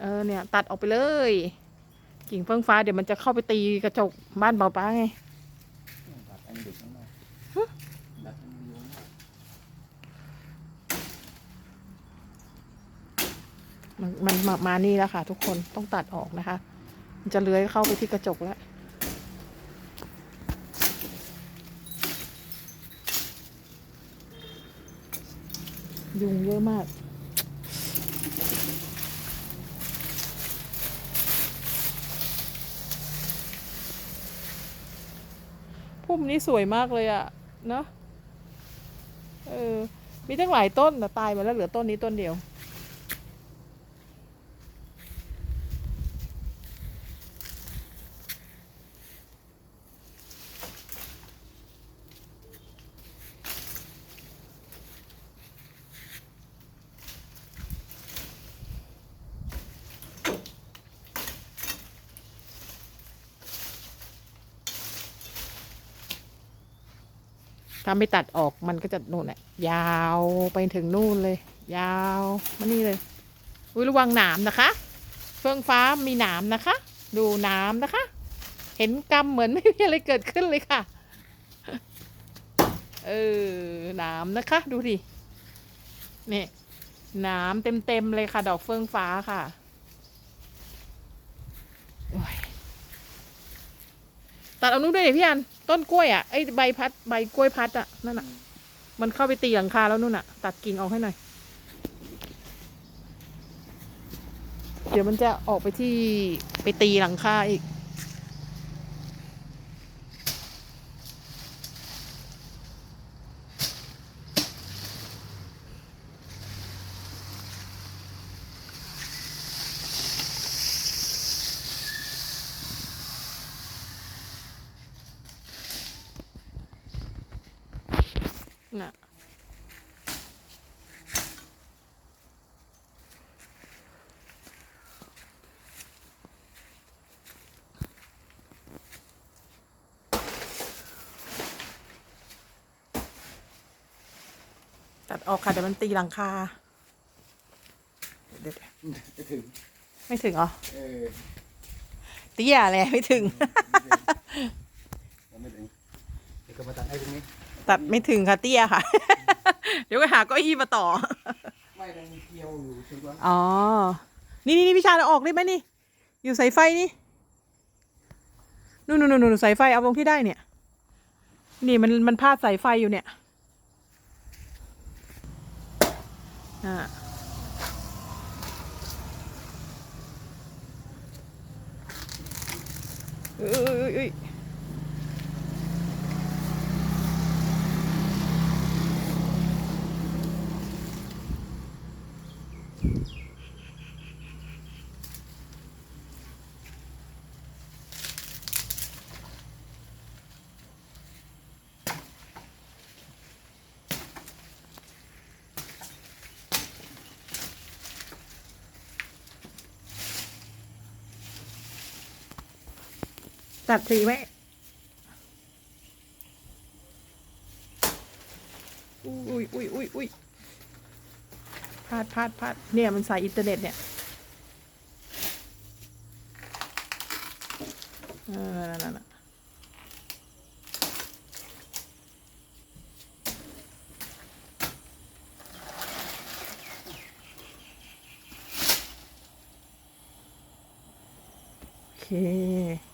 เออเนี่ย ตัดออกไปเลย กิ่งเฟื่องฟ้าเดี๋ยวมันจะเข้าไปตีกระจกบ้านเบาป้าไงดัดอันด็กมากดัดอันเดียวมากมันมันมามานี่แล้วค่ะ ทุกคนต้องตัดออกนะคะ มันจะเลื้อยเข้าไปที่กระจกแล้วยุงเยอะมาก พุ่มนี้สวยมากเลยอะเนาะเออมีตั้งหลายต้นแต่ตายมาแล้วเหลือต้นนี้ต้นเดียว ถ้าไม่ตัดออกมันก็จะนู่นแหละยาวไปถึงนู่นเลย ยาวมานี่เลยอุ้ยระวังหนามนะคะเฟื่องฟ้ามีหนามนะคะ ดูหนามนะคะ เห็นกำเหมือนไม่มีอะไรเกิดขึ้นเลยค่ะเออหนามนะคะ ดูดินี่หนามเต็มๆเลยค่ะ ดอกเฟื่องฟ้าค่ะโอ้ย ตัดเอานู้นด้วยดิพี่อันต้นกล้วยอะไอ้ใบพัดใบกล้วยพัดอะนั่นอะ มันเข้าไปตีหลังคาแล้วนู่นอะ ตัดกิ่งออกให้หน่อยเดี๋ยวมันจะออกไปที่ไปตีหลังคาอีก น่ะตัดออกค่ะเดี๋ยวมันตีหลังคาเดี๋ยวจะถึงๆไม่ถึงเหรอเออเตี้ยเลยไม่ถึง ยังไม่ถึง เดี๋ยวก็มาตัดไอ้ตรงนี้ ตัดไม่ถึงค่ะเตี้ยค่ะ เดี๋ยวก็หาเก้าอี้มาต่อ ไม่ได้มีเกลียวอยู่ถึงว่าอ๋อ นี่นี่นี่พี่ชาเอาออกได้ไหมนี่ อยู่สายไฟนี่ นู่นนู่นนู่นสายไฟเอาลงที่ได้เนี่ย นี่มันมันพาดสายไฟอยู่เนี่ย อ่า เอ้ยเอ้ยเอ้ย ตัดสีไหมอุ้ยอุ้ยอุ้ยอุ้ยพลาดพลาดพลาดเนี่ยมันสายอินเทอร์เน็ตเนี่ยเออนั่นนั่นนั่นโอเค